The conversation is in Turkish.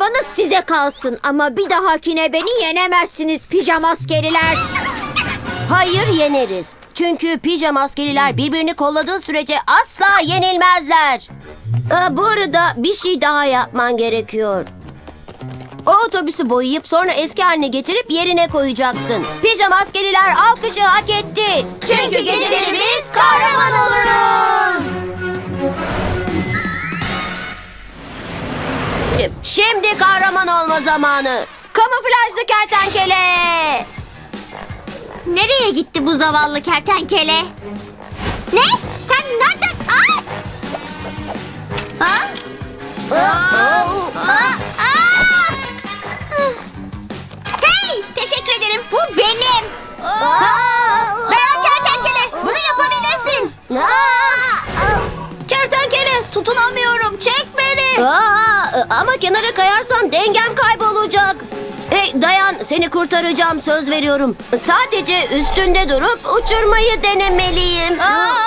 çabanız size kalsın ama bir dahakine beni yenemezsiniz pijama askeriler. Hayır yeneriz. Çünkü pijama askeriler birbirini kolladığı sürece asla yenilmezler. Aa, bu arada bir şey daha yapman gerekiyor. O otobüsü boyayıp sonra eski haline getirip yerine koyacaksın. Pijama askeriler alkışı hak etti. Çünkü biz Şimdi kahraman olma zamanı. Kamuflajlı kertenkele. Nereye gitti bu zavallı kertenkele? Ne? Sen nereden? Aa! Ha? Aa! Aa! Aa! Hey! Teşekkür ederim. Bu benim. Dayan kertenkele. Bunu yapabilirsin. Kertenkele tutunamıyorum. Çek beni. Aa, ama kenara kayarsan dengem kaybolacak. Hey dayan seni kurtaracağım söz veriyorum. Sadece üstünde durup uçurmayı denemeliyim. Aa!